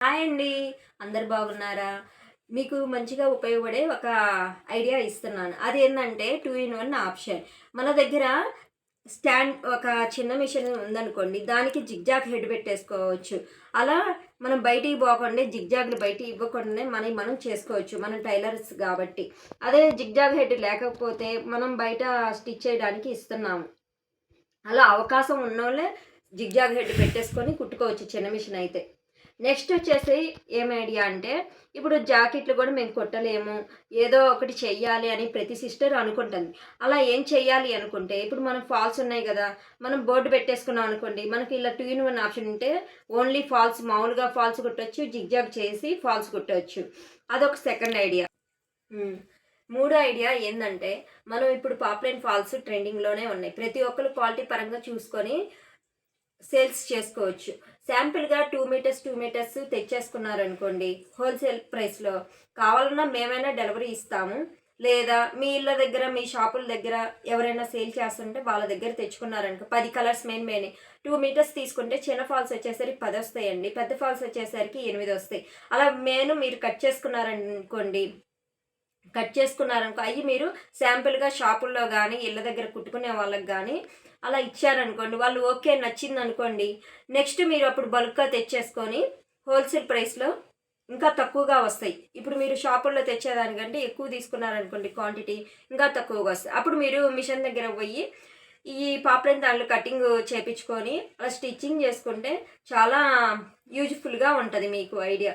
Hi అండి. అందరు బాగున్నారా? మీకు మంచిగా ఉపయోగపడే ఒక ఐడియా ఇస్తున్నాను. అది ఏంటంటే టూ ఇన్ వన్ ఆప్షన్. మన దగ్గర స్టాండ్ ఒక చిన్న మిషన్ ఉందనుకోండి దానికి జిగ్జాగ్ హెడ్ పెట్టేసుకోవచ్చు. అలా మనం బయటికి పోకుండా జిగ్జాగ్లు బయటికి ఇవ్వకుండానే మనం మనం చేసుకోవచ్చు మనం టైలర్స్ కాబట్టి. అదే జిగ్జాగ్ హెడ్ లేకపోతే మనం బయట స్టిచ్ చేయడానికి ఇస్తున్నాము. అలా అవకాశం ఉన్నోళ్ళే జిగ్జాగ్ హెడ్ పెట్టేసుకొని కుట్టుకోవచ్చు చిన్న మిషన్ అయితే. నెక్స్ట్ వచ్చేసి ఏం ఐడియా అంటే ఇప్పుడు జాకెట్లు కూడా మేము కొట్టలేము ఏదో ఒకటి చెయ్యాలి అని ప్రతి సిస్టర్ అనుకుంటుంది. అలా ఏం చెయ్యాలి అనుకుంటే ఇప్పుడు మనం ఫాల్స్ ఉన్నాయి కదా మనం బోర్డు పెట్టేసుకున్నాం అనుకోండి మనకి ఇలా టూ ఇన్ వన్ ఆప్షన్ ఉంటే ఓన్లీ ఫాల్స్ మామూలుగా ఫాల్స్ కుట్టవచ్చు జిగ్జాగ్ చేసి ఫాల్స్ కుట్టవచ్చు అదొక సెకండ్ ఐడియా. మూడో ఐడియా ఏంటంటే మనం ఇప్పుడు పాపులైన్ ఫాల్స్ ట్రెండింగ్లోనే ఉన్నాయి. ప్రతి ఒక్కరు క్వాలిటీ పరంగా చూసుకొని సేల్స్ చేసుకోవచ్చు. శాంపిల్గా టూ మీటర్స్ టూ మీటర్స్ తెచ్చేసుకున్నారనుకోండి హోల్సేల్ ప్రైస్లో కావాలన్నా మేమైనా డెలివరీ ఇస్తాము. లేదా మీ ఇళ్ళ దగ్గర మీ షాపుల దగ్గర ఎవరైనా సేల్ చేస్తుంటే వాళ్ళ దగ్గర తెచ్చుకున్నారనుకో పది colours main main two metres తీసుకుంటే చిన్న ఫాల్స్ వచ్చేసరికి పది వస్తాయండి. పెద్ద ఫాల్స్ వచ్చేసరికి ఎనిమిది వస్తాయి. అలా మెయిన్ మీరు కట్ చేసుకున్నారనుకోండి కట్ చేసుకున్నారనుకో అవి మీరు శాంపుల్గా షాపుల్లో కానీ ఇళ్ళ దగ్గర కుట్టుకునే వాళ్ళకి కానీ అలా ఇచ్చారనుకోండి వాళ్ళు ఓకే నచ్చింది అనుకోండి నెక్స్ట్ మీరు అప్పుడు బల్క్గా తెచ్చేసుకొని హోల్సేల్ ప్రైస్లో ఇంకా తక్కువగా వస్తాయి. ఇప్పుడు మీరు షాపుల్లో తెచ్చేదానికంటే ఎక్కువ తీసుకున్నారనుకోండి క్వాంటిటీ ఇంకా తక్కువగా వస్తాయి. అప్పుడు మీరు మిషన్ దగ్గర పోయి ఈ పాపలైన దాంట్లో కటింగ్ చేపించుకొని అలా స్టిచ్చింగ్ చేసుకుంటే చాలా యూజ్ఫుల్గా ఉంటుంది మీకు ఐడియా.